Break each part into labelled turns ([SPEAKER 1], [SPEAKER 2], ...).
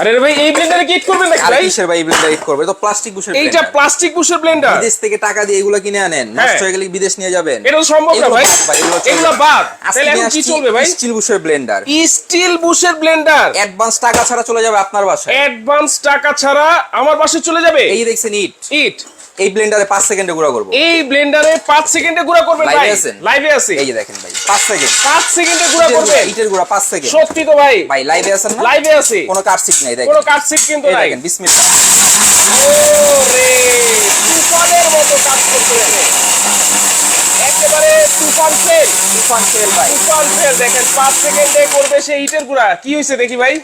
[SPEAKER 1] আরে ভাই এই ব্লেন্ডারে কি করবেন নাকি ভাই?
[SPEAKER 2] কিসের ভাই ব্লেন্ডার হিট করবে? তো প্লাস্টিক বুশের
[SPEAKER 1] এইটা প্লাস্টিক বুশের ব্লেন্ডার
[SPEAKER 2] বিদেশ থেকে টাকা দিয়ে এগুলো কিনে আনেন
[SPEAKER 1] হ্যাঁ।
[SPEAKER 2] নষ্ট হয়ে। গেলে বিদেশ নিয়ে যাবেন।
[SPEAKER 1] এটা সম্ভব না ভাই।
[SPEAKER 2] ভাই, এগুলো চলবে।
[SPEAKER 1] এগুলো
[SPEAKER 2] না।
[SPEAKER 1] বাদ তাহলে এখন কি চলবে ভাই?
[SPEAKER 2] স্টিল বুশের ব্লেন্ডার
[SPEAKER 1] স্টিল বুশের ব্লেন্ডার
[SPEAKER 2] অ্যাডভান্স টাকা ছাড়া চলে যাবে আপনার বাসায়।
[SPEAKER 1] অ্যাডভান্স টাকা ছাড়া আমার বাসায় চলে যাবে?
[SPEAKER 2] এই দেখছেন ইট
[SPEAKER 1] ইট
[SPEAKER 2] এই ব্লেন্ডারে 5 সেকেন্ডে গুঁড়া করব।
[SPEAKER 1] এই ব্লেন্ডারে 5 সেকেন্ডে গুঁড়া করবেন ভাই? লাইভে আছে।
[SPEAKER 2] এই যে দেখেন ভাই 5 সেকেন্ড
[SPEAKER 1] 5 সেকেন্ডে গুঁড়া করবে
[SPEAKER 2] ইটের গুঁড়া 5 সেকেন্ড
[SPEAKER 1] সত্যি তো ভাই।
[SPEAKER 2] ভাই লাইভে আছেন না?
[SPEAKER 1] লাইভে আছে।
[SPEAKER 2] কোনো কাটসিট নাই দেখেন।
[SPEAKER 1] কোনো কাটসিট কিন্তু নাই।
[SPEAKER 2] দেখেন বিসমিল্লাহ।
[SPEAKER 1] ওরে তুফানের মতো কাজ করতেছে একেবারে তুফান ফেল
[SPEAKER 2] তুফান তেল ভাই।
[SPEAKER 1] তুফান ফেল দেখেন 5 সেকেন্ডে করবে সেই ইটের গুঁড়া। কি হয়েছে দেখি ভাই?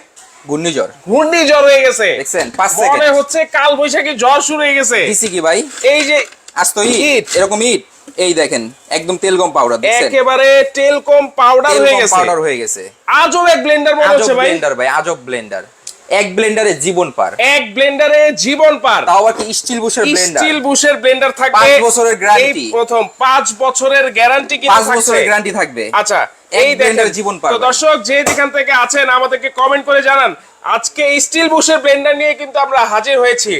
[SPEAKER 2] ঘূর্ণিঝড়।
[SPEAKER 1] ঘূর্ণিঝড় হয়ে গেছে।
[SPEAKER 2] দেখছেন 5
[SPEAKER 1] মনে
[SPEAKER 2] সেকেন্ড
[SPEAKER 1] হচ্ছে কাল বৈশাখী জ্বর শুরু হয়ে গেছে।
[SPEAKER 2] দিছি কি ভাই?
[SPEAKER 1] এই যে
[SPEAKER 2] আজ তো ইট। এরকম ইট এই দেখেন একদম তেল গম পাউডার দেখছেন?
[SPEAKER 1] একেবারে তেলকম পাউডার হয়ে গেছে।
[SPEAKER 2] পাউডার হয়ে গেছে।
[SPEAKER 1] আজব এক ব্লেন্ডার মনে হচ্ছে ভাই।
[SPEAKER 2] ব্লেন্ডার ভাই আজব ব্লেন্ডার এক ব্লেন্ডারে জীবন পার।
[SPEAKER 1] এক ব্লেন্ডারে জীবন পার।
[SPEAKER 2] তাও আবার কি স্টিল বুশের ব্লেন্ডার?
[SPEAKER 1] স্টিল বুশের ব্লেন্ডার থাকবে।
[SPEAKER 2] 5 বছরের
[SPEAKER 1] গ্যারান্টি প্রথম 5 বছরের গ্যারান্টি কিন্তু
[SPEAKER 2] থাকবে
[SPEAKER 1] 5
[SPEAKER 2] বছরের গ্যারান্টি থাকবে।
[SPEAKER 1] আচ্ছা এই ব্লেন্ডার
[SPEAKER 2] জীবন
[SPEAKER 1] পার
[SPEAKER 2] তো
[SPEAKER 1] দর্শক যে যেখান থেকে আছেন আমাদেরকে কমেন্ট করে জানান। আজকে স্টিল বুশের ব্লেন্ডার নিয়ে কিন্তু আমরা হাজির হয়েছি।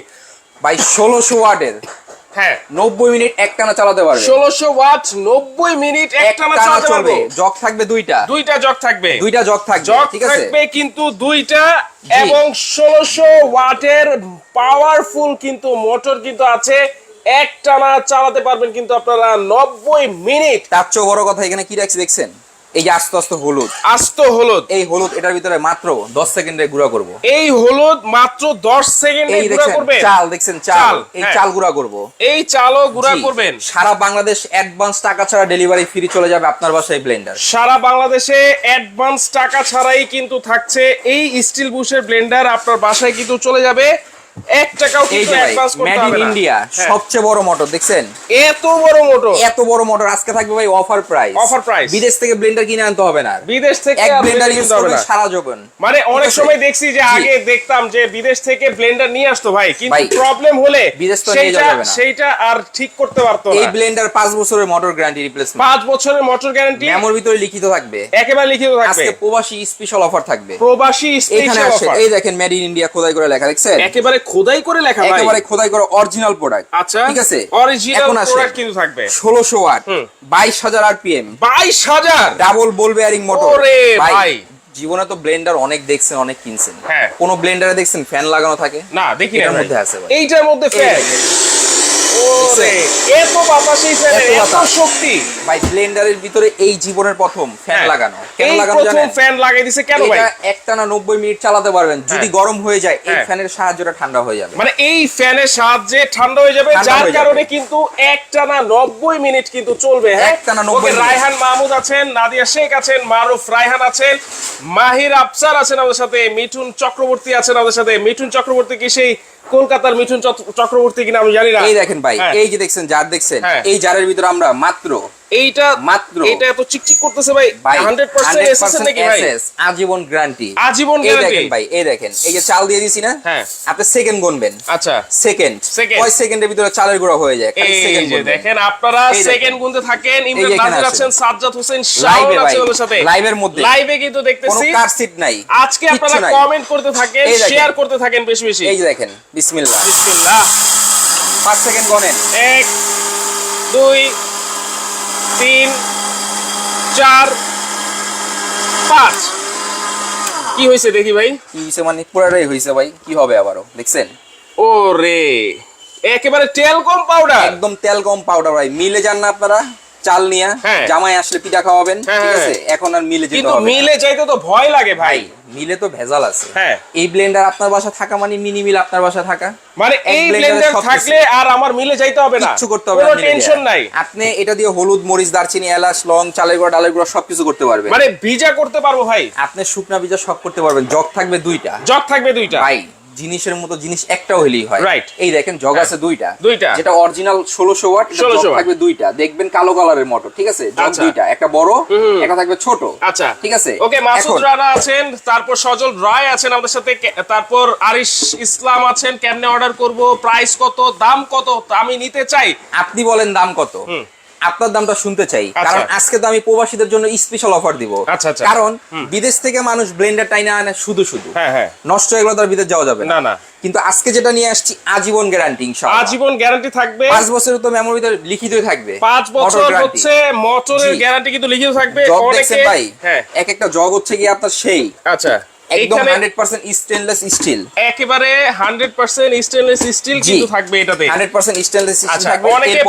[SPEAKER 2] ভাই 1600 ওয়াটের।
[SPEAKER 1] হ্যাঁ।
[SPEAKER 2] নব্বই মিনিট একটানা চালাতে পারবে।
[SPEAKER 1] ষোলোশো ওয়াট নব্বই মিনিট একটানা চালাতে পারব।
[SPEAKER 2] জগ থাকবে দুইটা।
[SPEAKER 1] দুইটা জগ থাকবে।
[SPEAKER 2] দুইটা জগ থাকবে ঠিক আছে?
[SPEAKER 1] থাকবে কিন্তু দুইটা এবং ষোলোশো ওয়াটের পাওয়ারফুল কিন্তু মোটর কিন্তু আছে। একটানা চালাতে পারবেন কিন্তু আপনারা নব্বই মিনিট।
[SPEAKER 2] তার চেয়েও বড় কথা এখানে কি রাখছি দেখছেন? এই যে আস্তে আস্তে হলুদ।
[SPEAKER 1] আস্ত হলুদ।
[SPEAKER 2] এই হলুদ এটার ভিতরে মাত্র দশ সেকেন্ডে গুঁড়া করব।
[SPEAKER 1] এই হলুদ মাত্র দশ সেকেন্ডে
[SPEAKER 2] এই
[SPEAKER 1] গুঁড়া করবেন।
[SPEAKER 2] চাল দেখছেন চাল। এই
[SPEAKER 1] হ্যাঁ।
[SPEAKER 2] চাল গুঁড়া করব।
[SPEAKER 1] এই চালও গুঁড়া। করবেন।
[SPEAKER 2] সারা বাংলাদেশ অ্যাডভান্স টাকা ছাড়া ডেলিভারি ফ্রি চলে যাবে আপনার বাসায় ব্লেন্ডার
[SPEAKER 1] সারা বাংলাদেশে অ্যাডভান্স টাকা ছাড়াই কিন্তু থাকছে এই স্টিল বুশের ব্লেন্ডার আপনার বাসায় কিন্তু চলে যাবে এক টাকাও কিন্তু অ্যাডভান্স করতে হবে না।
[SPEAKER 2] ইন্ডিয়া। সবচেয়ে বড় মোটর দেখছেন?
[SPEAKER 1] এত বড় মোটর
[SPEAKER 2] এত বড় মোটর আজকে থাকবে ভাই অফার প্রাইস
[SPEAKER 1] Offer price।
[SPEAKER 2] বিদেশ থেকে ব্লেন্ডার কিনে আনতে হবে না।
[SPEAKER 1] বিদেশ থেকে
[SPEAKER 2] এক ব্লেন্ডার ইউজ
[SPEAKER 1] না।
[SPEAKER 2] সারা জীবন।
[SPEAKER 1] মানে অনেক সময় দেখছি যে আগে দেখতাম যে বিদেশ থেকে ব্লেন্ডার নিয়ে আসতো ভাই কিন্তু প্রবলেম হলে
[SPEAKER 2] বিদেশ তো নিয়ে যাবে না।
[SPEAKER 1] সেইটা আর ঠিক করতে পারতো
[SPEAKER 2] এই ব্লেন্ডার পাঁচ বছরের মোটর গ্যারান্টি রিপ্লেসমেন্ট
[SPEAKER 1] পাঁচ বছরের মোটর গ্যারান্টি
[SPEAKER 2] মেমোর ভিতরে লিখিত থাকবে।
[SPEAKER 1] একেবারে লিখিত থাকবে।
[SPEAKER 2] আজকে প্রবাসী স্পেশাল অফার থাকবে।
[SPEAKER 1] প্রবাসী স্পেশাল অফার
[SPEAKER 2] এই দেখেন মেড ইন ইন্ডিয়া খোদাই করে লেখা দেখছেন?
[SPEAKER 1] একেবারে খোদাই করে লেখা ভাই।
[SPEAKER 2] একেবারে খোদাই করে অরিজিনাল প্রোডাক্ট
[SPEAKER 1] আচ্ছা
[SPEAKER 2] ঠিক আছে?
[SPEAKER 1] অরিজিনাল প্রোডাক্ট কিন্তু থাকবে।
[SPEAKER 2] ষোলোশো ওয়াট
[SPEAKER 1] হুম।
[SPEAKER 2] বাইশ হাজার আরপিএম
[SPEAKER 1] বাইশ হাজার?
[SPEAKER 2] ডাবল বল বেয়ারিং মোটর
[SPEAKER 1] ওরে ভাই।
[SPEAKER 2] জীবনে তো ব্লেন্ডার অনেক দেখছেন অনেক কিনছেন।
[SPEAKER 1] হ্যাঁ।
[SPEAKER 2] কোন ব্লেন্ডারে দেখছেন ফ্যান লাগানো থাকে?
[SPEAKER 1] না দেখি এর
[SPEAKER 2] মধ্যে আছে ভাই।
[SPEAKER 1] এইটার মধ্যে ফ্যান এত বাতাসই
[SPEAKER 2] এত
[SPEAKER 1] শক্তি।
[SPEAKER 2] ভাই ব্লেন্ডারের ভিতরে এই জীবনের প্রথম ফ্যান। লাগানো। কেন লাগানো
[SPEAKER 1] প্রথম ফ্যান লাগাই দিছে কেন ভাই?
[SPEAKER 2] এটা একটানা নব্বই মিনিট চালাতে পারবেন। যদি
[SPEAKER 1] হ্যাঁ।
[SPEAKER 2] গরম হয়ে যায় এই। ফ্যানের সাহায্যটা ঠান্ডা হয়ে যাবে।
[SPEAKER 1] মানে এই ফ্যানের সাহায্যে ঠান্ডা হয়ে যাবে যার কারণে কিন্তু একটানা নব্বই মিনিট কিন্তু চলবে হ্যাঁ?
[SPEAKER 2] একটানা 90 মিনিট।
[SPEAKER 1] রায়হান মাহমুদ আছেন নাদিয়া শেখ আছেন মারুফ রায়হান আছেন মাহির আফসার আছেন আমাদের সাথে মিঠুন চক্রবর্তী আছেন আমাদের সাথে। মিঠুন চক্রবর্তী কি সেই কলকাতার মিঠুন চক্রবর্তী কিনা আমি জানি না
[SPEAKER 2] এই দেখেন ভাই
[SPEAKER 1] হ্যাঁ।
[SPEAKER 2] এই যে দেখছেন জার দেখছেন
[SPEAKER 1] হ্যাঁ।
[SPEAKER 2] এই জারের ভিতরে আমরা মাত্র
[SPEAKER 1] এইটা
[SPEAKER 2] মাত্র।
[SPEAKER 1] এইটা এত চিকচিক করতেছে ভাই
[SPEAKER 2] ভাই
[SPEAKER 1] 100% এসএস নাকি ভাই?
[SPEAKER 2] আজীবন গ্যারান্টি
[SPEAKER 1] আজীবন guarantee?
[SPEAKER 2] দেখেন ভাই এই দেখেন এই যে চাল দিয়ে দিছি না?
[SPEAKER 1] হ্যাঁ।
[SPEAKER 2] আপনি সেকেন্ড গুনবেন।
[SPEAKER 1] আচ্ছা।
[SPEAKER 2] সেকেন্ড। কয় সেকেন্ডের ভিতরে চালের গুঁড়া হয়ে যায়? খালি সেকেন্ড
[SPEAKER 1] যে দেখেন আপনারা সেকেন্ড গুনতে থাকেন ইমরান নাজির
[SPEAKER 2] আছেন।
[SPEAKER 1] সাজ্জাদ হোসেন শাওন আছে
[SPEAKER 2] ভাই,
[SPEAKER 1] সাথে।
[SPEAKER 2] এর মধ্যে।
[SPEAKER 1] লাইভে কিন্তু
[SPEAKER 2] কোনো কার সিট নাই।
[SPEAKER 1] আজকে আপনারা কমেন্ট করতে থাকেন শেয়ার করতে থাকেন বেশি বেশি।
[SPEAKER 2] এই যে দেখেন বিসমিল্লাহ।
[SPEAKER 1] বিসমিল্লাহ।
[SPEAKER 2] পাঁচ সেকেন্ড গনেন।
[SPEAKER 1] এক দুই তিন চার পাঁচ। কি হয়েছে দেখি ভাই?
[SPEAKER 2] কি হয়েছে মানে পুরাটাই হয়েছে ভাই। কি হবে আবারও দেখছেন?
[SPEAKER 1] ও রে একেবারে টেলকম পাউডার
[SPEAKER 2] একদম তেল কম পাউডার ভাই। মিলে যান না আপনারা। চাল নিয়ে
[SPEAKER 1] হ্যাঁ।
[SPEAKER 2] জামাই আসলে পিঠা খাওয়াবেন
[SPEAKER 1] হ্যাঁ,
[SPEAKER 2] ঠিক
[SPEAKER 1] হ্যাঁ।
[SPEAKER 2] আছে? এখন আর মিলে যেতে হবে
[SPEAKER 1] মিলে যাইতে তো ভয় লাগে ভাই।
[SPEAKER 2] মিলে তো ভেজাল আছে। এই ব্লেন্ডার আপনার বাসা থাকা মানে মিনি মিল আপনার বাসা থাকা?
[SPEAKER 1] মানে এই ব্লেন্ডার থাকলে আর আমার মিলে যাইতে হবে না।
[SPEAKER 2] কিচ্ছু করতে হবে না
[SPEAKER 1] টেনশন নাই।
[SPEAKER 2] আপনি এটা দিয়ে হলুদ মরিচ দারচিনি এলাচ লং চালের গুঁড়া ডালের গুঁড়া সবকিছু করতে পারবেন।
[SPEAKER 1] মানে ভিজা করতে পারব ভাই।
[SPEAKER 2] আপনি শুকনা ভিজা সব করতে পারবেন। জগ থাকবে দুইটা।
[SPEAKER 1] জগ থাকবে দুইটা।
[SPEAKER 2] ভাই জিনিসের মতো জিনিস একটা হইলেই হয়
[SPEAKER 1] রাইট
[SPEAKER 2] এই দেখেন জগ
[SPEAKER 1] হ্যাঁ।
[SPEAKER 2] আছে দুইটা
[SPEAKER 1] দুইটা।
[SPEAKER 2] যেটা অরিজিনাল ষোলোশো ওয়াট এটা
[SPEAKER 1] 1600
[SPEAKER 2] জগ থাকবে দুইটা দেখবেন কালো কালারের মোটর ঠিক আছে জগ
[SPEAKER 1] আচ্ছা।
[SPEAKER 2] দুইটা একটা বড়। একটা থাকবে ছোট
[SPEAKER 1] আচ্ছা
[SPEAKER 2] ঠিক আছে
[SPEAKER 1] ওকে মাসুদ রানা আছেন তারপর সজল রায় আছেন আমাদের সাথে তারপর আরিশ ইসলাম আছেন কেমনে অর্ডার করব প্রাইস কত দাম কত আমি নিতে চাই
[SPEAKER 2] আপনি বলেন দাম কত। আপনার দামটা শুনতে চাই।
[SPEAKER 1] আচ্ছা।
[SPEAKER 2] কারণ আজকে তো আমি প্রবাসীদের জন্য স্পেশাল অফার দিব।
[SPEAKER 1] আচ্ছা, আচ্ছা।
[SPEAKER 2] কারণ বিদেশ থেকে মানুষ ব্লেন্ডার টাইনা আনে শুধু শুধু।
[SPEAKER 1] হ্যাঁ হ্যাঁ।
[SPEAKER 2] নষ্ট হয়ে গেলে তার বিদেশ যাওয়া যাবে
[SPEAKER 1] না, না।
[SPEAKER 2] কিন্তু আজকে যেটা নিয়ে আসছি আজীবন গ্যারান্টি
[SPEAKER 1] আজীবন গ্যারান্টি থাকবে।
[SPEAKER 2] পাঁচ বছর তো মেমোরিতে লিখিত থাকবে।
[SPEAKER 1] পাঁচ বছর হচ্ছে মোটরের গ্যারান্টি কিন্তু লিখিত থাকবে।
[SPEAKER 2] ভাই?
[SPEAKER 1] হ্যাঁ।
[SPEAKER 2] এক একটা জগ হচ্ছে কি আপনার সেই।
[SPEAKER 1] আচ্ছা।
[SPEAKER 2] একদম
[SPEAKER 1] এখানে
[SPEAKER 2] হান্ড্রেড পার্সেন্ট স্টেনলেস স্টিল
[SPEAKER 1] একেবারে হান্ড্রেড পার্সেন্ট স্টেনলেস স্টিল কিন্তু থাকবে এটাতে।
[SPEAKER 2] হান্ড্রেড পার্সেন্ট স্টেনলেস স্টিল
[SPEAKER 1] আচ্ছা
[SPEAKER 2] থাকবে
[SPEAKER 1] অনেকে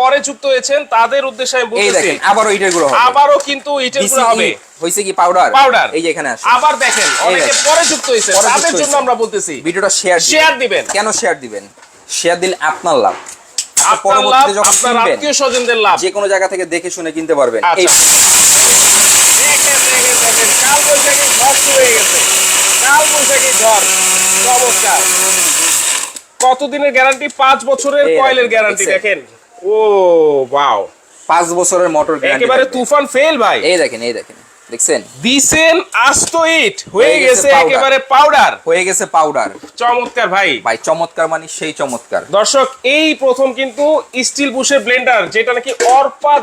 [SPEAKER 1] পরে যুক্ত হয়েছেন তাদের উদ্দেশ্যে আমি
[SPEAKER 2] এই
[SPEAKER 1] বলতেছি
[SPEAKER 2] আবারও ইটেরগুলো হবে।
[SPEAKER 1] আবারও কিন্তু ইটের গুঁড়ো হবে।
[SPEAKER 2] হয়েছে কি পাউডার
[SPEAKER 1] পাউডার
[SPEAKER 2] এই যে এখানে আসে
[SPEAKER 1] আবার দেখেন অনেকে পরে যুক্ত হয়েছে তাদের জন্য আমরা বলতেছি
[SPEAKER 2] ভিডিওটা শেয়ার
[SPEAKER 1] শেয়ার দিবেন।
[SPEAKER 2] কেন শেয়ার দিবেন? শেয়ার দিলে আপনার লাভ। আপনি
[SPEAKER 1] আপনার লাভ আপনার আত্মীয় স্বজনদের লাভ।
[SPEAKER 2] যে কোনো জায়গা থেকে দেখে শুনে কিনতে পারবেন
[SPEAKER 1] আচ্ছা।
[SPEAKER 2] এই
[SPEAKER 1] দেখেন দেখেন দেখেন কাল বৈশাখী ঝড় শুরু হয়ে গেছে। কাল বৈশাখী ঝড়। চমৎকার কতদিনের গ্যারান্টি পাঁচ বছরের কয়েলের গ্যারান্টি দেখেন। ও বাও
[SPEAKER 2] পাঁচ বছরের মোটর
[SPEAKER 1] একেবারে তুফান ফেল ভাই।
[SPEAKER 2] এই দেখেন এই দেখেন। দেখছেন?
[SPEAKER 1] দিছেন আস্ত ইট হয়ে
[SPEAKER 2] গেছে
[SPEAKER 1] একেবারে পাউডার
[SPEAKER 2] হয়ে গেছে পাউডার
[SPEAKER 1] চমৎকার ভাই।
[SPEAKER 2] ভাই চমৎকার মানে সেই চমৎকার।
[SPEAKER 1] দর্শক এই প্রথম কিন্তু স্টিল বুশের ব্লেন্ডার যেটা নাকি অর্পাত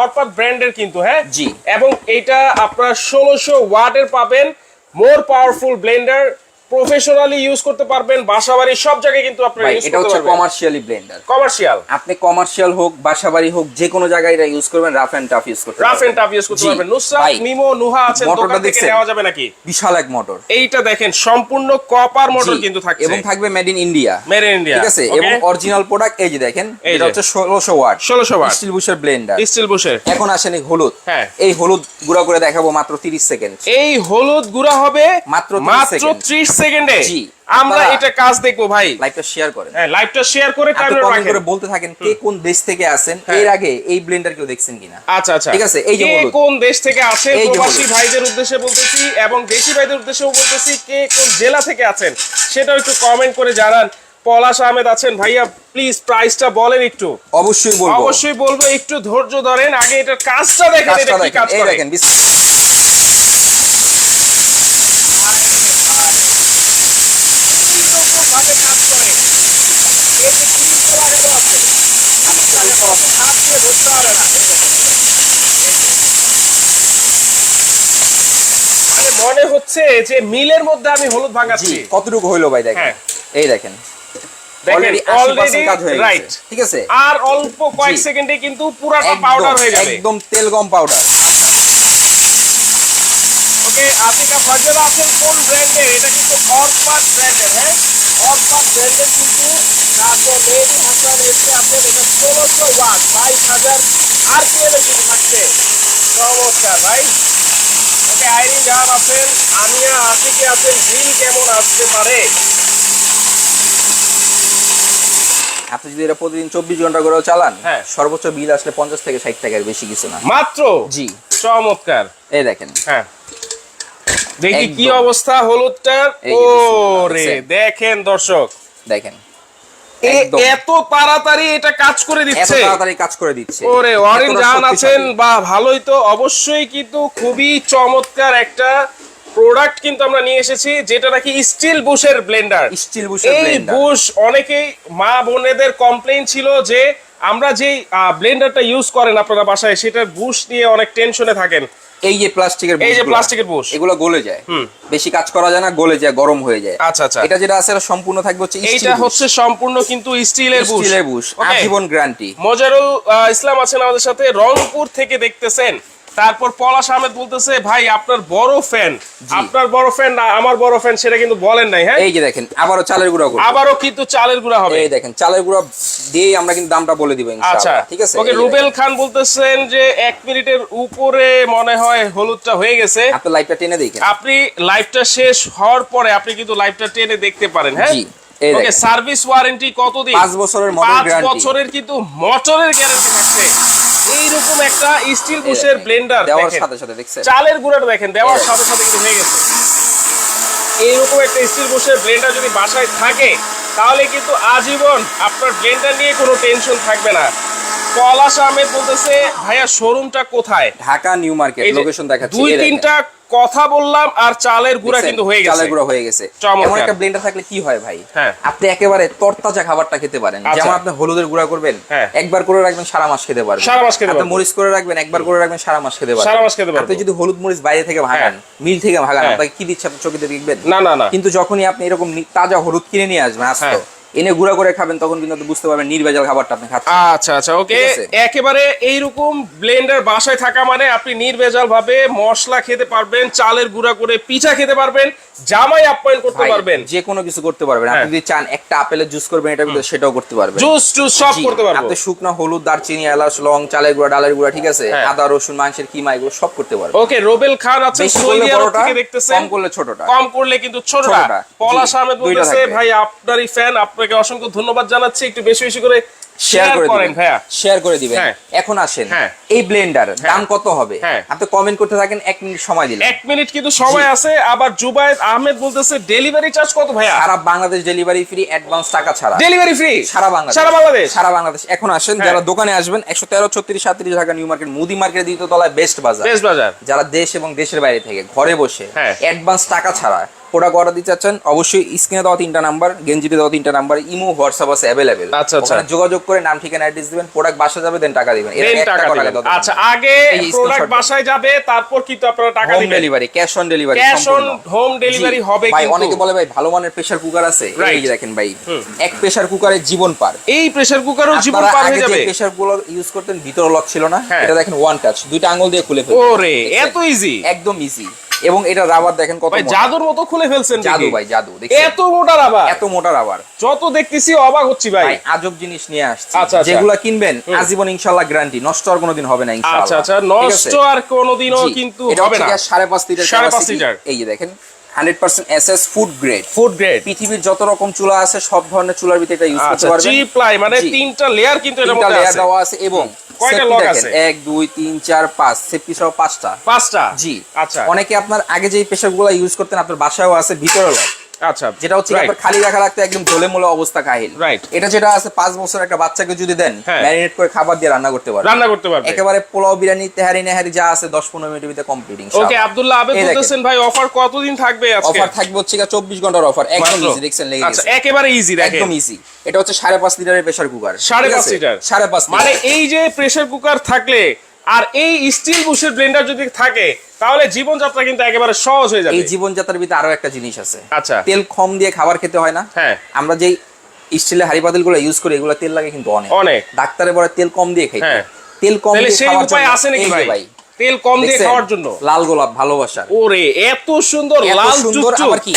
[SPEAKER 1] অর্পাত ব্র্যান্ডের কিন্তু হ্যাঁ?
[SPEAKER 2] জি।
[SPEAKER 1] এবং এটা আপনার ষোলোশো ওয়াটের পাবেন। More powerful blender professionally use করতে পারবেন বাসাবাড়ি সব জায়গায় কিন্তু আপনারা ইউজ
[SPEAKER 2] এটা হচ্ছে কমার্শিয়ালি ব্লেন্ডার
[SPEAKER 1] কমার্শিয়াল
[SPEAKER 2] আপনি কমার্শিয়াল হোক বাসাবাড়ি হোক যে কোনো জায়গায় এটা ইউজ করবেন রাফ এন্ড টাফ ইউজ করতে
[SPEAKER 1] রাফ এন্ড টাফ ইউজ করতে পারবেন। নুসরাত মিমো নুহা
[SPEAKER 2] মোটরটা
[SPEAKER 1] দোকান থেকে নেওয়া যাবে নাকি?
[SPEAKER 2] বিশাল এক মোটর।
[SPEAKER 1] এইটা দেখেন সম্পূর্ণ কপার মোটর কিন্তু থাকছে।
[SPEAKER 2] এবং থাকবে made in India
[SPEAKER 1] made in India
[SPEAKER 2] ঠিক আছে? এবং অরিজিনাল প্রোডাক্ট এই যে দেখেন এটা হচ্ছে ষোলোশো ওয়াট।
[SPEAKER 1] 1600 watt।
[SPEAKER 2] স্টিল বুশের ব্লেন্ডার
[SPEAKER 1] স্টিল বুশের।
[SPEAKER 2] এখন আসেনি হলুদ।
[SPEAKER 1] হ্যাঁ।
[SPEAKER 2] এই হলুদ গুঁড়া করে দেখাবো মাত্র 30 সেকেন্ড।
[SPEAKER 1] এই হলুদ গুঁড়া হবে
[SPEAKER 2] মাত্র 30
[SPEAKER 1] মাত্র 30 সেকেন্ডে আমরা এটা কাজ দেখব ভাই।
[SPEAKER 2] লাইভটা শেয়ার করেন।
[SPEAKER 1] হ্যাঁ লাইভটা শেয়ার করে রাখেন।
[SPEAKER 2] করে বলতে থাকেন কে কোন দেশ থেকে আসেন
[SPEAKER 1] হ্যাঁ।
[SPEAKER 2] এর আগে এই ব্লেন্ডার কেউ দেখছেন কিনা?
[SPEAKER 1] আচ্ছা আচ্ছা।
[SPEAKER 2] ঠিক আছে, এই যে
[SPEAKER 1] কে কোন দেশ থেকে আসেন প্রবাসী ভাইদের উদ্দেশ্যে বলতেছি এবং দেশি ভাইদের উদ্দেশ্যেও বলতেছি কে কোন জেলা থেকে আছেন সেটাও একটু কমেন্ট করে জানান। পলাশ আহমেদ আছেন ভাইয়া প্লিজ প্রাইসটা বলেন একটু।
[SPEAKER 2] অবশ্যই বলব।
[SPEAKER 1] অবশ্যই বলব একটু ধৈর্য ধরেন আগে এটার কাজটা দেখেন এটা কি কাজ করে?
[SPEAKER 2] দেখেন বিস-
[SPEAKER 1] এইরকম ভাবে কাজ করে এই যে গ্রিলটা লাগানো আছে, গ্রিল লাগানো আছে, হাত দিয়ে ধরতে পারে না। মানে মনে হচ্ছে যে মিলের মধ্যে আমি হলুদ ভাঙাচ্ছি।
[SPEAKER 2] কতটুকু হইল ভাই দেখেন?
[SPEAKER 1] হ্যাঁ।
[SPEAKER 2] এই দেখেন।
[SPEAKER 1] দেখেন
[SPEAKER 2] অলরেডি
[SPEAKER 1] অলরেডি
[SPEAKER 2] 80% কাজ
[SPEAKER 1] রাইট
[SPEAKER 2] গেছে। ঠিক আছে?
[SPEAKER 1] আর অল্প কয়েক সেকেন্ডে কিন্তু পুরাটা পাউডার হয়ে যাবে।
[SPEAKER 2] একদম তেল গম পাউডার
[SPEAKER 1] ওকে আতিকা ফাজরা আছেন কোন ব্র্যান্ডের এটা কিন্তু অরপাট ব্র্যান্ডের হ্যাঁ? অরপাট ব্র্যান্ডের কিন্তু তারপর মেহেদি হাসান এসে আপনার এটা ষোলোশো ওয়াট বাইশ হাজার আরপিএম এর কিন্তু থাকছে? চমৎকার ভাই। ওকে আইরিন জাহান আছেন আমিয়া আতিকে আছেন বিল কেমন আসতে পারে?
[SPEAKER 2] আপনি যদি এটা প্রতিদিন চব্বিশ ঘণ্টা করেও চালান
[SPEAKER 1] হ্যাঁ।
[SPEAKER 2] সর্বোচ্চ বিল আসলে পঞ্চাশ থেকে ষাট টাকার বেশি কিছু না।
[SPEAKER 1] মাত্র?
[SPEAKER 2] জি।
[SPEAKER 1] চমৎকার।
[SPEAKER 2] এই দেখেন।
[SPEAKER 1] হ্যাঁ। দেখি কি অবস্থা হলুদটার? রে দেখেন দর্শক।
[SPEAKER 2] দেখেন।
[SPEAKER 1] এত তাড়াতাড়ি এটা কাজ করে
[SPEAKER 2] এত
[SPEAKER 1] দিচ্ছে।
[SPEAKER 2] তাড়াতাড়ি কাজ করে দিচ্ছে।
[SPEAKER 1] ওরে অরিন জাহান আছেন বা ভালোই তো। অবশ্যই কিন্তু খুবই চমৎকার একটা প্রোডাক্ট কিন্তু আমরা নিয়ে এসেছি যেটা নাকি স্টিল বুশের ব্লেন্ডার
[SPEAKER 2] স্টিল বুশের
[SPEAKER 1] এই বুশ অনেকেই মা বোনেদের কমপ্লেইন ছিল যে আমরা যেই ব্লেন্ডারটা ইউজ করেন আপনারা বাসায় সেটার বুশ নিয়ে অনেক টেনশনে থাকেন।
[SPEAKER 2] এই যে প্লাস্টিকের
[SPEAKER 1] এই যে প্লাস্টিকের বুশ।
[SPEAKER 2] এগুলো গলে যায়।
[SPEAKER 1] হুম।
[SPEAKER 2] বেশি কাজ করা যায় না গলে যায় গরম হয়ে যায়।
[SPEAKER 1] আচ্ছা আচ্ছা।
[SPEAKER 2] এটা যেটা আছে এটা সম্পূর্ণ থাকবে হচ্ছে
[SPEAKER 1] এইটা হচ্ছে সম্পূর্ণ কিন্তু স্টিলের বুশ
[SPEAKER 2] স্টিলের বুশ? আজীবন গ্যারান্টি
[SPEAKER 1] মজারুল ইসলাম আছেন আমাদের সাথে রংপুর থেকে দেখতেছেন। তারপর পলাশ আহমেদ বলতেছে ভাই আপনার বড় ফ্যান আপনার বড় ফ্যান না আমার বড় ফ্যান সেটা কিন্তু বলেন নাই হ্যাঁ?
[SPEAKER 2] এই যে দেখেন আবারও চালের গুঁড়া করব।
[SPEAKER 1] আবারও কিন্তু চালের গুঁড়া হবে।
[SPEAKER 2] এই দেখেন চালের গুঁড়া দিয়ে আমরা কিন্তু দামটা বলে দিব
[SPEAKER 1] আচ্ছা।
[SPEAKER 2] ইনশাআল্লাহ ঠিক আছে?
[SPEAKER 1] ওকে রুবেল খান বলতেছেন যে এক মিনিটের উপরে মনে হয় হলুদটা হয়ে গেছে।
[SPEAKER 2] আপনি লাইভটা টেনে দেখেন।
[SPEAKER 1] আপনি লাইভটা শেষ হওয়ার পরে আপনি কিন্তু লাইভটা টেনে দেখতে পারেন হ্যাঁ?
[SPEAKER 2] জি,
[SPEAKER 1] ওকে সার্ভিস ওয়ারেন্টি কতদিন?
[SPEAKER 2] পাঁচ বছরের মোটর গ্যারান্টি
[SPEAKER 1] বছরের কিন্তু মোটরের গ্যারান্টি থাকছে। এইরকম একটা স্টিল বুশের ব্লেন্ডার
[SPEAKER 2] দেওয়ার সাথে সাথে দেখছেন?
[SPEAKER 1] চালের গুঁড়াটা দেখেন দেওয়ার সাথে সাথে কিন্তু হয়ে গেছে। এইরকম একটা স্টিল বুশের ব্লেন্ডার যদি বাসায় থাকে তাহলে কিন্তু আজীবন আপনার ব্লেন্ডার নিয়ে কোনো টেনশন থাকবে না। পলাশ আহমেদ বলতেছে ভাইয়া শোরুমটা কোথায়?
[SPEAKER 2] ঢাকা নিউ মার্কেট লোকেশন দেখাচ্ছি
[SPEAKER 1] দুই তিনটা কথা বললাম আর চালের গুঁড়া কিন্তু হয়ে গেছে
[SPEAKER 2] চালের গুঁড়া হয়ে গেছে। এমন একটা ব্লেন্ডার থাকলে কি হয় ভাই
[SPEAKER 1] হ্যাঁ।
[SPEAKER 2] আপনি একেবারে তরতাজা খাবারটা খেতে পারেন
[SPEAKER 1] আচ্ছা।
[SPEAKER 2] যেমন আপনি হলুদের গুঁড়া করবেন
[SPEAKER 1] হ্যাঁ।
[SPEAKER 2] একবার করে রাখবেন সারা মাস খেতে পারবেন
[SPEAKER 1] সারা মাস খেতে
[SPEAKER 2] আপনি
[SPEAKER 1] পারবেন।
[SPEAKER 2] মরিচ করে রাখবেন একবার করে রাখবেন সারা মাস খেতে পারবেন
[SPEAKER 1] সারা মাস খেতে পারব।
[SPEAKER 2] আপনি যদি হলুদ মরিচ বাইরে থেকে ভাগান মিল থেকে ভাগান
[SPEAKER 1] হ্যাঁ।
[SPEAKER 2] আপনাকে কি দিচ্ছে আপনি চোখে দেখবেন
[SPEAKER 1] না না না
[SPEAKER 2] কিন্তু যখনই আপনি এরকম তাজা হলুদ কিনে নিয়ে আসবেন আস্ত
[SPEAKER 1] হ্যাঁ।
[SPEAKER 2] এনে গুঁড়া করে খাবেন তখন কিন্তু বুঝতে পারবেন নির্ভেজাল খাবারটা আপনি খাচ্ছেন।
[SPEAKER 1] আচ্ছা আচ্ছা ওকে।
[SPEAKER 2] আছে।
[SPEAKER 1] একেবারে এইরকম ব্লেন্ডার বাসায় থাকা মানে আপনি নির্ভেজাল ভাবে মশলা খেতে পারবেন চালের গুঁড়া করে পিঠা খেতে পারবেন জামাই আপ্যায়ন করতে পারবেন।
[SPEAKER 2] যে কোনো কিছু করতে পারবেন। আপনি
[SPEAKER 1] হ্যাঁ।
[SPEAKER 2] যদি চান একটা আপেলের জুস করবেন এটা কিন্তু সেটাও করতে পারবেন।
[SPEAKER 1] জুস টুস সব করতে পারব।
[SPEAKER 2] আপনি শুকনো হলুদ দারচিনি এলাচ লং চালের গুঁড়া ডালের গুঁড়া ঠিক আছে?
[SPEAKER 1] হ্যাঁ।
[SPEAKER 2] আদা রসুন মাংসের কিমা এগুলো সব করতে পারবেন।
[SPEAKER 1] ওকে রোবেল খান
[SPEAKER 2] বেশি
[SPEAKER 1] সৌদি আরব থেকে দেখতেছেন।
[SPEAKER 2] কম করলে ছোটটা।
[SPEAKER 1] কম করলে কিন্তু ছোটটা, পলাশ আহমেদ বলতেছে ভাই আপনারই ফ্যান আপনাকে অসংখ্য ধন্যবাদ জানাচ্ছি। একটু বেশি বেশি করে
[SPEAKER 2] শেয়ার
[SPEAKER 1] শেয়ার
[SPEAKER 2] করে
[SPEAKER 1] করেন
[SPEAKER 2] দিবেন।
[SPEAKER 1] ভাইয়া।
[SPEAKER 2] শেয়ার করে দিবেন।
[SPEAKER 1] হ্যাঁ।
[SPEAKER 2] এখন আসেন।
[SPEAKER 1] হ্যাঁ।
[SPEAKER 2] এই ব্লেন্ডার দাম কত হবে?
[SPEAKER 1] হ্যাঁ।
[SPEAKER 2] আপনি কমেন্ট করতে থাকেন এক মিনিট সময় দিলেন
[SPEAKER 1] এক মিনিট কিন্তু সময় আছে। আবার জুবায়েদ আহমেদ বলতেছে ডেলিভারি চার্জ কত ভাইয়া?
[SPEAKER 2] সারা বাংলাদেশ ডেলিভারি ফ্রি অ্যাডভান্স টাকা ছাড়া।
[SPEAKER 1] ডেলিভারি ফ্রি
[SPEAKER 2] সারা বাংলাদেশ।
[SPEAKER 1] সারা বাংলাদেশ?
[SPEAKER 2] সারা বাংলাদেশ। এখন আসেন
[SPEAKER 1] হ্যাঁ।
[SPEAKER 2] যারা দোকানে আসবেন একশো তেরো ছত্রিশ সাতত্রিশ ঢাকা নিউ মার্কেট মুদি মার্কেট দ্বিতীয় তলায় বেস্ট বাজার
[SPEAKER 1] বেশ বাজার
[SPEAKER 2] যারা দেশ এবং দেশের বাইরে থেকে ঘরে বসে
[SPEAKER 1] হ্যাঁ।
[SPEAKER 2] অ্যাডভান্স টাকা ছাড়া প্রোডাক্ট অর্ডার দিতে চাচ্ছেন অবশ্যই স্ক্রিনে দেওয়া তিনটা নাম্বার গেঞ্জিতে দেওয়া তিনটা নাম্বার ইমো হোয়াটসঅ্যাপ আছে অ্যাভেলেবেল
[SPEAKER 1] আচ্ছা, আচ্ছা।
[SPEAKER 2] যোগাযোগ করে নাম ঠিকানা অ্যাড্রেস দিবেন প্রোডাক্ট বাসা যাবে দেন টাকা দিবেন।
[SPEAKER 1] আচ্ছা আগে প্রোডাক্ট বাসায় যাবে তারপর কিন্তু আপনারা টাকা দিবেন।
[SPEAKER 2] Home delivery cash on delivery
[SPEAKER 1] Cash on home delivery হবে
[SPEAKER 2] ভাই অনেকে বলে ভাই ভালো মানের প্রেসার কুকার আছে। এই দেখেন ভাই এক প্রেসার কুকারের জীবন পার।
[SPEAKER 1] এই প্রেসার কুকারও জীবন পার হয়ে যাবে।
[SPEAKER 2] প্রেসারগুলো ইউজ করতেন ভিতরে লক ছিল না।
[SPEAKER 1] হ্যাঁ।
[SPEAKER 2] এটা দেখেন ওয়ান টাচ দুইটা আঙ্গুল দিয়ে খুলে ফেলবেন।
[SPEAKER 1] ওরে এত ইজি
[SPEAKER 2] একদম ইজি এবং এটা রাবার দেখেন কত।
[SPEAKER 1] জাদুর মতো খুলে ফেলছেন
[SPEAKER 2] জাদু ভাই জাদু
[SPEAKER 1] এত মোটা রাবার।
[SPEAKER 2] এত মোটা রাবার।
[SPEAKER 1] যত দেখতেছি অবাক হচ্ছি ভাই।
[SPEAKER 2] আজব জিনিস নিয়ে আসছি।
[SPEAKER 1] আচ্ছা, আচ্ছা।
[SPEAKER 2] যেগুলা কিনবেন আজীবন ইনশাআল্লাহ গ্যারান্টি নষ্ট আর কোনোদিন হবে না ইনশাআল্লাহ।
[SPEAKER 1] আচ্ছা আচ্ছা। নষ্ট আর কোনোদিনও কিন্তু হবে না।
[SPEAKER 2] সাড়ে পাঁচ লিটার। এই যে দেখেন hundred percent S S food grade
[SPEAKER 1] food grade
[SPEAKER 2] পৃথিবীর যত রকম চুলা আছে সব ধরনের চুলার ভিতরে এটা ইউজ করতে
[SPEAKER 1] আচ্ছা
[SPEAKER 2] পারবেন
[SPEAKER 1] মানে তিনটা লেয়ার কিন্তু মধ্যে
[SPEAKER 2] লেয়ার দেওয়া আছে এবং
[SPEAKER 1] কয়টা
[SPEAKER 2] safety
[SPEAKER 1] আছে?
[SPEAKER 2] এক দুই তিন চার পাঁচ সেফটি সহ পাঁচটা।
[SPEAKER 1] পাঁচটা?
[SPEAKER 2] জি।
[SPEAKER 1] আচ্ছা।
[SPEAKER 2] অনেকে আপনার আগে যে প্রেসারগুলো ইউজ করতেন আপনার বাসায়ও আছে ভিতরে লক
[SPEAKER 1] আচ্ছা
[SPEAKER 2] যেটা হচ্ছে. আপনার খালি রাখা রাখতে একদম ঝোলে অবস্থা কাহিল।
[SPEAKER 1] Right.
[SPEAKER 2] এটা যেটা আছে পাঁচ বছর একটা বাচ্চাকে যদি দেন
[SPEAKER 1] হ্যাঁ।
[SPEAKER 2] ম্যারিনেট করে খাবার দিয়ে রান্না করতে পারবেন
[SPEAKER 1] রান্না করতে পারবে।
[SPEAKER 2] একেবারে পোলাও বিরিয়ানি তেহারি নেহারি যা আছে দশ পনেরো মিনিটের ভিতরে কমপ্লিটিং
[SPEAKER 1] ওকে আব্দুল্লাহ আবেদ বলতেছেন ভাই অফার কতদিন থাকবে আজকে?
[SPEAKER 2] অফার থাকবে হচ্ছে চব্বিশ ঘণ্টার অফার একদম ইজি দেখছেন লেগে
[SPEAKER 1] আচ্ছা একেবারে ইজি দেখেন।
[SPEAKER 2] একদম ইজি এটা হচ্ছে সাড়ে পাঁচ লিটারের প্রেসার কুকার
[SPEAKER 1] সাড়ে পাঁচ লিটার?
[SPEAKER 2] সাড়ে পাঁচ
[SPEAKER 1] মানে এই যে প্রেসার কুকার থাকলে আর এই স্টিল বুশের ব্লেন্ডার যদি থাকে তাহলে জীবনযাত্রা কিন্তু একেবারে সহজ হয়ে যাবে।
[SPEAKER 2] এই জীবনযাত্রার ভিতরে আরও একটা জিনিস আছে।
[SPEAKER 1] আচ্ছা।
[SPEAKER 2] তেল কম দিয়ে খাবার খেতে হয় না।
[SPEAKER 1] হ্যাঁ।
[SPEAKER 2] আমরা যেই স্টিলের হাড়ি পাতিলগুলো ইউজ করি এগুলো তেল লাগে কিন্তু অনেক।
[SPEAKER 1] অনেক।
[SPEAKER 2] ডাক্তারে বলে তেল কম দিয়ে খাইতে।
[SPEAKER 1] হ্যাঁ।
[SPEAKER 2] তেল কম দিয়ে
[SPEAKER 1] সেই
[SPEAKER 2] খাওয়ার
[SPEAKER 1] উপায় আছে নাকি ভাই? তেল কম দিয়ে খাওয়ার জন্য।
[SPEAKER 2] লাল গোলাপ ভালোবাসা
[SPEAKER 1] ওরে এত সুন্দর লাল
[SPEAKER 2] সুন্দর আবার কি?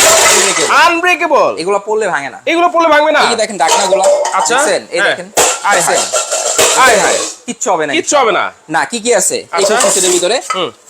[SPEAKER 1] আনব্রেকেবল
[SPEAKER 2] এগুলো পড়লে ভাঙে না।
[SPEAKER 1] এগুলো পড়লে ভাঙবে না।
[SPEAKER 2] এই দেখেন ডাকনা গোলাপ
[SPEAKER 1] আচ্ছা,
[SPEAKER 2] এই
[SPEAKER 1] হ্যাঁ।
[SPEAKER 2] দেখেন।
[SPEAKER 1] আয় আয় হায়।
[SPEAKER 2] কিচ্ছু হবে না।
[SPEAKER 1] কিচ্ছু হবে না।
[SPEAKER 2] না কি কি আছে? এই
[SPEAKER 1] আচ্ছা।
[SPEAKER 2] পঁচিশের ভিতরে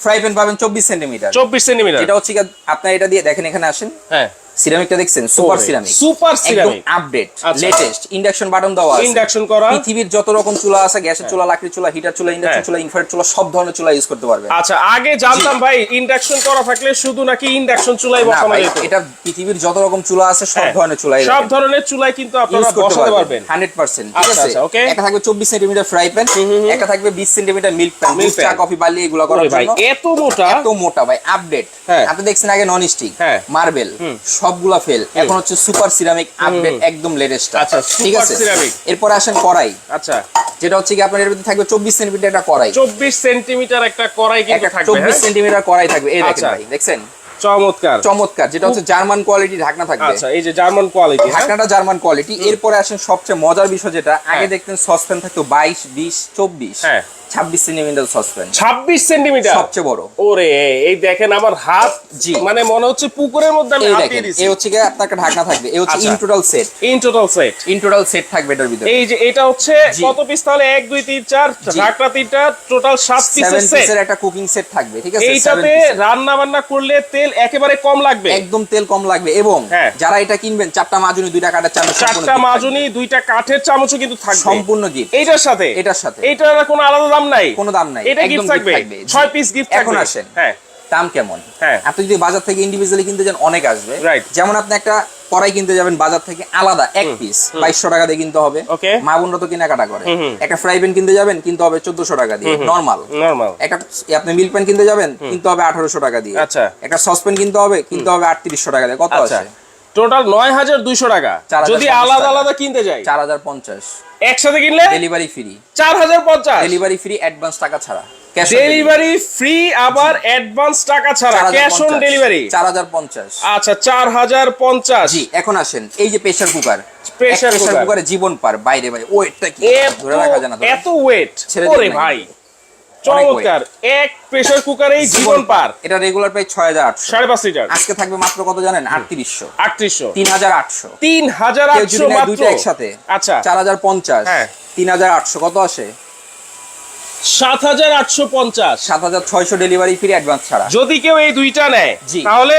[SPEAKER 2] ফ্রাই প্যান পাবেন চব্বিশ সেন্টিমিটার।
[SPEAKER 1] চব্বিশ সেন্টিমিটার।
[SPEAKER 2] এটা হচ্ছে গিয়ে আপনার এটা দিয়ে দেখেন এখানে আসেন।
[SPEAKER 1] হ্যাঁ।
[SPEAKER 2] সিরামিকটা দেখছেন? Super ceramic
[SPEAKER 1] super ceramic
[SPEAKER 2] update
[SPEAKER 1] আচ্ছা।
[SPEAKER 2] লেটেস্ট ইন্ডাকশন বাটন দেওয়া আছে।
[SPEAKER 1] ইন্ডাকশন করা।
[SPEAKER 2] পৃথিবীর যত রকম চুলা আছে গ্যাসের চুলা লাকড়ির চুলা হিটার চুলা ইন্ডাকশন
[SPEAKER 1] হ্যাঁ।
[SPEAKER 2] চুলা ইনফ্রারেড চুলা সব ধরনের চুলা ইউজ করতে পারবেন।
[SPEAKER 1] আচ্ছা আগে জানতাম ভাই ইন্ডাকশন করা থাকলে শুধু নাকি ইন্ডাকশন চুলাই বসানো যেত?
[SPEAKER 2] এটা পৃথিবীর যত রকম চুলা আছে সব
[SPEAKER 1] হ্যাঁ,
[SPEAKER 2] ধরনের চুলা
[SPEAKER 1] সব ধরনের চুলাই কিন্তু আপনারা বসাতে
[SPEAKER 2] পারবেন
[SPEAKER 1] পারবেন।
[SPEAKER 2] হান্ড্রেড পার্সেন্ট ঠিক
[SPEAKER 1] আচ্ছা,
[SPEAKER 2] আছে?
[SPEAKER 1] আচ্ছা, okay.
[SPEAKER 2] একটা থাকবে চব্বিশ সেন্টিমিটার ফ্রাই প্যান একটা থাকবে বিশ সেন্টিমিটার মিল্ক প্যান
[SPEAKER 1] Milk
[SPEAKER 2] চা কফি বালি এগুলো করার জন্য
[SPEAKER 1] এত মোটা?
[SPEAKER 2] এত মোটা ভাই আপডেট
[SPEAKER 1] হ্যাঁ।
[SPEAKER 2] আপনি দেখছেন আগে নন স্টিক
[SPEAKER 1] হ্যাঁ।
[SPEAKER 2] মার্বেল সবগুলা ফেল এখন হচ্ছে সুপার সিরামিক আপডেট একদম লেটেস্ট
[SPEAKER 1] আচ্ছা,
[SPEAKER 2] ঠিক আছে। এরপর আসেন কড়াই।
[SPEAKER 1] আচ্ছা।
[SPEAKER 2] যেটা হচ্ছে কি আপনার এর থাকবে চব্বিশ সেন্টিমিটার একটা কড়াই।
[SPEAKER 1] চব্বিশ সেন্টিমিটার একটা কড়াই কিন্তু থাকবে
[SPEAKER 2] চব্বিশ
[SPEAKER 1] হ্যাঁ?
[SPEAKER 2] সেন্টিমিটার কড়াই থাকবে। এই দেখেন
[SPEAKER 1] আচ্ছা।
[SPEAKER 2] ভাই দেখছেন?
[SPEAKER 1] চমৎকার।
[SPEAKER 2] চমৎকার যেটা হচ্ছে জার্মান কোয়ালিটি ঢাকনা থাকবে।
[SPEAKER 1] আচ্ছা এই যে জার্মান কোয়ালিটি
[SPEAKER 2] ঢাকনাটা জার্মান কোয়ালিটি এরপরে আসেন সবচেয়ে মজার বিষয় যেটা আগে
[SPEAKER 1] হ্যাঁ।
[SPEAKER 2] দেখতেন সসপ্যান থাকতো বাইশ বিশ চব্বিশ।
[SPEAKER 1] হ্যাঁ।
[SPEAKER 2] ছাব্বিশ সেন্টিমিটার সসপ্যান
[SPEAKER 1] ছাব্বিশ সেন্টিমিটার
[SPEAKER 2] সবচেয়ে বড়।
[SPEAKER 1] ওরে এই দেখেন আমার হাত
[SPEAKER 2] জি।
[SPEAKER 1] মানে মনে হচ্ছে পুকুরের মধ্যে আমি হাত
[SPEAKER 2] দেখেন
[SPEAKER 1] দিয়ে দিছি।
[SPEAKER 2] এই হচ্ছে আপনার একটা ঢাকনা থাকবে এই হচ্ছে। In total set
[SPEAKER 1] in total set
[SPEAKER 2] in total set থাকবে এটার ভিতরে।
[SPEAKER 1] এই যে এটা হচ্ছে কত পিস তাহলে? এক দুই তিন চার
[SPEAKER 2] জি।
[SPEAKER 1] ঢাকনা তিনটা টোটাল সাত
[SPEAKER 2] সেভেন
[SPEAKER 1] পিসের সেট
[SPEAKER 2] পিসের একটা কুকিং সেট থাকবে ঠিক আছে?
[SPEAKER 1] এইটাতে রান্না বান্না করলে তেল একেবারে কম লাগবে।
[SPEAKER 2] একদম তেল কম লাগবে এবং
[SPEAKER 1] হ্যাঁ।
[SPEAKER 2] যারা এটা কিনবেন চারটা মাজুনি দুইটা কাটার চামচ
[SPEAKER 1] চারটা মাজুনি দুইটা কাঠের চামচও কিন্তু
[SPEAKER 2] থাকবে। সম্পূর্ণ গিফট
[SPEAKER 1] এইটার সাথে?
[SPEAKER 2] এটার সাথে।
[SPEAKER 1] এইটার কোনো আলাদা দাম নাই।
[SPEAKER 2] কোনো দাম নাই।
[SPEAKER 1] এটা গিফট থাকবে।
[SPEAKER 2] থাকবে। জি।
[SPEAKER 1] ছয় পিস গিফট
[SPEAKER 2] এখন আসেন।
[SPEAKER 1] হ্যাঁ।
[SPEAKER 2] দাম কেমন?
[SPEAKER 1] হ্যাঁ।
[SPEAKER 2] আপনি যদি বাজার থেকে ইন্ডিভিজুয়ালি কিনতে যান অনেক আসবে. যেমন আপনি একটা কড়াই কিনতে যাবেন বাজার থেকে আলাদা এক পিস বাইশশো টাকা দিয়ে কিনতে হবে. মা বোনরা তো কেনাকাটা করে। একটা ফ্রাই প্যান কিনতে যাবেন কিনতে হবে চোদ্দশো টাকা দিয়ে। নর্মাল
[SPEAKER 1] নর্মাল
[SPEAKER 2] একটা আপনি মিল প্যান কিনতে যাবেন কিনতে হবে আঠারোশো টাকা দিয়ে।
[SPEAKER 1] আচ্ছা।
[SPEAKER 2] একটা সসপ্যান কিনতে হবে কিনতে হবে আটত্রিশশো টাকা দিয়ে। কত
[SPEAKER 1] আচ্ছা।
[SPEAKER 2] আছে
[SPEAKER 1] টোটাল নয় হাজার দুইশো টাকা। যদি আলাদা আলাদা কিনতে যাই।
[SPEAKER 2] চার হাজার পঞ্চাশ।
[SPEAKER 1] একসাথে কিনলে
[SPEAKER 2] ডেলিভারি ফ্রি
[SPEAKER 1] চার হাজার পঞ্চাশ।
[SPEAKER 2] ডেলিভারি ফ্রি অ্যাডভান্স টাকা ছাড়া।
[SPEAKER 1] ডেলিভারি ফ্রি আবার অ্যাডভান্স টাকা ছাড়া। ক্যাশ অন ডেলিভারি
[SPEAKER 2] চার হাজার পঞ্চাশ।
[SPEAKER 1] আচ্ছা চার হাজার পঞ্চাশ।
[SPEAKER 2] জি এখন আসেন। এই যে প্রেসার কুকার প্রেসার কুকারে জীবন পার। বাইরে ভাই ওয়েটটা কি? ধরে রাখা যায় না
[SPEAKER 1] এত ওয়েট
[SPEAKER 2] ছেড়ে
[SPEAKER 1] ওরে ভাই। চমৎকার। এক প্রেসার কুকারেই জীবন পার।
[SPEAKER 2] এটা রেগুলার প্রায় ছয় হাজার আটশো।
[SPEAKER 1] সাড়ে পাঁচ লিটার।
[SPEAKER 2] আজকে থাকবে মাত্র কত জানেন? আটত্রিশশো।
[SPEAKER 1] আটত্রিশশো।
[SPEAKER 2] তিন হাজার আটশো
[SPEAKER 1] তিন হাজার আটশো
[SPEAKER 2] দুইটা একসাথে
[SPEAKER 1] আচ্ছা।
[SPEAKER 2] চার হাজার পঞ্চাশ।
[SPEAKER 1] হ্যাঁ।
[SPEAKER 2] তিন হাজার আটশো কত আসে?
[SPEAKER 1] সাত হাজার আটশো পঞ্চাশ।
[SPEAKER 2] সাত হাজার ছয়শো ডেলিভারি ফ্রি অ্যাডভান্স ছাড়া।
[SPEAKER 1] যদি কেউ এই দুইটা নেয় তাহলে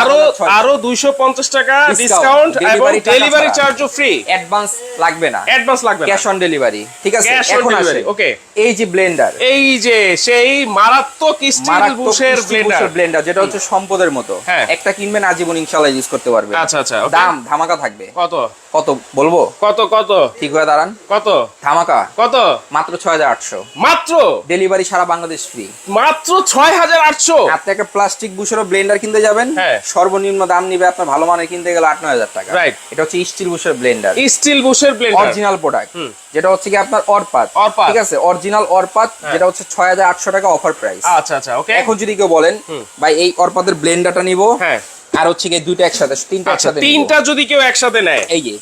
[SPEAKER 2] আরও
[SPEAKER 1] আরও দুইশো পঞ্চাশ টাকা ডিসকাউন্ট এবং ডেলিভারি। চার্জও ফ্রি
[SPEAKER 2] অ্যাডভান্স লাগবে না।
[SPEAKER 1] অ্যাডভান্স লাগবে না।
[SPEAKER 2] ক্যাশ অন ডেলিভারি ঠিক আছে? এখন আসে।
[SPEAKER 1] okay.
[SPEAKER 2] এই যে ব্লেন্ডার
[SPEAKER 1] এই যে সেই মারাত্মক স্টিল বুশের ব্লেন্ডার
[SPEAKER 2] ব্লেন্ডার যেটা হচ্ছে সম্পদের মতো।
[SPEAKER 1] হ্যাঁ।
[SPEAKER 2] একটা কিনবেন আজীবন ইনশাআল্লাহ ইউজ করতে পারবে
[SPEAKER 1] আচ্ছা, আচ্ছা,
[SPEAKER 2] দাম ধামাকা থাকবে।
[SPEAKER 1] কত?
[SPEAKER 2] কত বলব?
[SPEAKER 1] কত কত?
[SPEAKER 2] ঠিক হয়ে দাঁড়ান।
[SPEAKER 1] কত?
[SPEAKER 2] ধামাকা।
[SPEAKER 1] কত?
[SPEAKER 2] মাত্র ছয় হাজার আটশো।
[SPEAKER 1] মাত্র?
[SPEAKER 2] ডেলিভারি সারা বাংলাদেশ ফ্রি
[SPEAKER 1] মাত্র ছয় হাজার আটশো?
[SPEAKER 2] আপনি একটা প্লাস্টিক বুশেরও ব্লেন্ডার কিনতে যাবেন।
[SPEAKER 1] হ্যাঁ।
[SPEAKER 2] সর্বনিম্ন দাম নিবে আপনার ভালো মানের কিনতে গেলে আট নয় হাজার টাকা।
[SPEAKER 1] রাইট
[SPEAKER 2] এটা হচ্ছে স্টিল বুশের ব্লেন্ডার
[SPEAKER 1] স্টিল বুশের ব্লেন্ডার
[SPEAKER 2] অরিজিনাল প্রোডাক্ট যেটা হচ্ছে কি আপনার অরপাত।
[SPEAKER 1] অরপাত।
[SPEAKER 2] ঠিক আছে? অরিজিনাল অরপাত যেটা হচ্ছে ছয় হাজার আটশো টাকা অফার প্রাইস
[SPEAKER 1] আচ্ছা আচ্ছা ওকে
[SPEAKER 2] এখন যদি কেউ বলেন ভাই এই অরপাতের ব্লেন্ডারটা নিব?
[SPEAKER 1] হ্যাঁ।
[SPEAKER 2] আর হচ্ছে কি দুইটা একসাথে তিনটা
[SPEAKER 1] আচ্ছা
[SPEAKER 2] একসাথে
[SPEAKER 1] তিনটা যদি কেউ একসাথে নেয়?
[SPEAKER 2] এই যে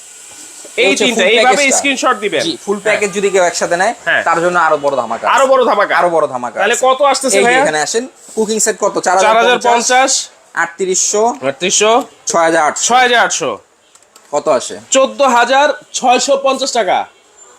[SPEAKER 1] এই তিনটা এইভাবে স্ক্রিনশট দিবেন।
[SPEAKER 2] জি ফুল প্যাকেজ যদি কেউ একসাথে নেয়
[SPEAKER 1] হ্যাঁ।
[SPEAKER 2] তার জন্য আরও বড় ধামাকা
[SPEAKER 1] আরও বড় ধামাকা
[SPEAKER 2] আরও বড় ধামাকা
[SPEAKER 1] তাহলে কত আসতেছে
[SPEAKER 2] যে
[SPEAKER 1] ভাইয়া?
[SPEAKER 2] এখানে আসেন কুকিং সেট কত? চার
[SPEAKER 1] চার হাজার
[SPEAKER 2] হাজার
[SPEAKER 1] পঞ্চাশ।
[SPEAKER 2] আটত্রিশশো
[SPEAKER 1] আটত্রিশশো।
[SPEAKER 2] ছয় হাজার আটশো।
[SPEAKER 1] ছয় হাজার আটশো।
[SPEAKER 2] কত আসে?
[SPEAKER 1] চোদ্দ হাজার ছয়শো পঞ্চাশ টাকা।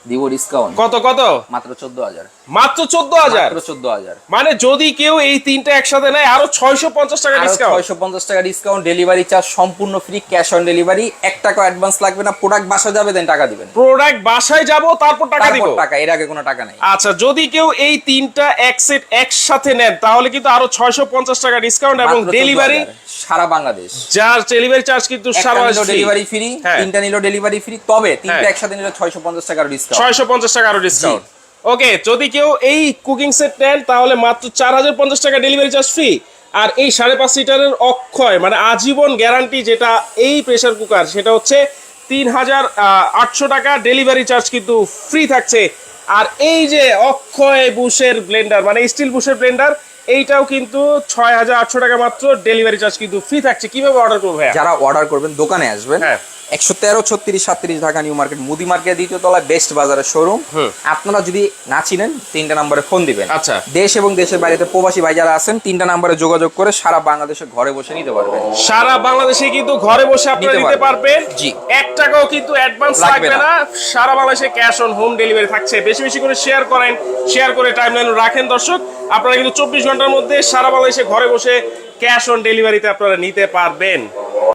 [SPEAKER 2] দিব ডিসকাউন্ট
[SPEAKER 1] কত কত?
[SPEAKER 2] মাত্র চোদ্দ হাজার।
[SPEAKER 1] মাত্র চোদ্দ হাজার।
[SPEAKER 2] চোদ্দ হাজার।
[SPEAKER 1] মানে যদি কেউ এই তিনটা একসাথে নেয় আরও ছয়শো পঞ্চাশ টাকা ডিসকাউন্ট
[SPEAKER 2] ছয়শো পঞ্চাশ টাকা ডিসকাউন্ট ডেলিভারি চার্জ সম্পূর্ণ ফ্রি ক্যাশ অন ডেলিভারি এক টাকা অ্যাডভান্স লাগবে না প্রোডাক্ট বাসা যাবে দেন টাকা দিবেন।
[SPEAKER 1] প্রোডাক্ট বাসায় যাব তারপর টাকা দিব।
[SPEAKER 2] টাকা এর আগে কোনো টাকা নেই।
[SPEAKER 1] আচ্ছা যদি কেউ এই তিনটা এক সেট একসাথে নেন তাহলে কিন্তু আরও ছয়শো পঞ্চাশ টাকা ডিসকাউন্ট এবং ডেলিভারি
[SPEAKER 2] সারা বাংলাদেশ।
[SPEAKER 1] যার ডেলিভারি চার্জ কিন্তু সারা
[SPEAKER 2] ডেলিভারি ফ্রি। তিনটা নিলো ডেলিভারি ফ্রি তবে তিনটা
[SPEAKER 1] হ্যাঁ।
[SPEAKER 2] একসাথে নিলে ছয়শো পঞ্চাশ টাকা ডিসকাউন্ট
[SPEAKER 1] ছয়শো পঞ্চাশ টাকা আরও ডিসকাউন্ট ওকে যদি কেউ এই কুকিং সেট নেন তাহলে মাত্র চার হাজার পঞ্চাশ টাকা ডেলিভারি চার্জ ফ্রি আর এই সাড়ে পাঁচ লিটারের অক্ষয় মানে আজীবন গ্যারান্টি যেটা এই প্রেসার কুকার সেটা হচ্ছে তিন হাজার আটশো টাকা ডেলিভারি চার্জ কিন্তু ফ্রি থাকছে। আর এই যে অক্ষয় বুশের ব্লেন্ডার মানে স্টিল বুশের ব্লেন্ডার এইটাও কিন্তু ছয় হাজার আটশো টাকা মাত্র ডেলিভারি চার্জ কিন্তু ফ্রি থাকছে। কীভাবে অর্ডার করব
[SPEAKER 2] যারা অর্ডার করবেন দোকানে আসবেন।
[SPEAKER 1] হ্যাঁ।
[SPEAKER 2] একশো তেরো ছত্রিশ সাতত্রিশ ঢাকা নিউ মার্কেট মুদি মার্কেট দ্বিতীয় তলায় বেস্ট বাজারের শোরুম আপনারা যদি না চিনেন তিনটা নাম্বারে ফোন দিবেন।
[SPEAKER 1] আচ্ছা।
[SPEAKER 2] দেশ এবং দেশের বাইরেতে প্রবাসী ভাই যারা আছেন তিনটা নাম্বারে যোগাযোগ করে সারা বাংলাদেশে ঘরে বসে নিতে পারবেন।
[SPEAKER 1] সারা বাংলাদেশে কিন্তু ঘরে বসে আপনারা
[SPEAKER 2] নিতে
[SPEAKER 1] পারবেন।
[SPEAKER 2] জি।
[SPEAKER 1] এক টাকাও কিন্তু অ্যাডভান্স
[SPEAKER 2] লাগবে না।
[SPEAKER 1] না। সারা বাংলাদেশে ক্যাশ অন হোম ডেলিভারি থাকছে। বেশি বেশি করে শেয়ার করেন শেয়ার করে টাইমলাইন রাখেন দর্শক। আপনারা কিন্তু চব্বিশ ঘণ্টার মধ্যে সারা বাংলাদেশে ঘরে বসে ক্যাশ অন ডেলিভারিতে আপনারা নিতে পারবেন।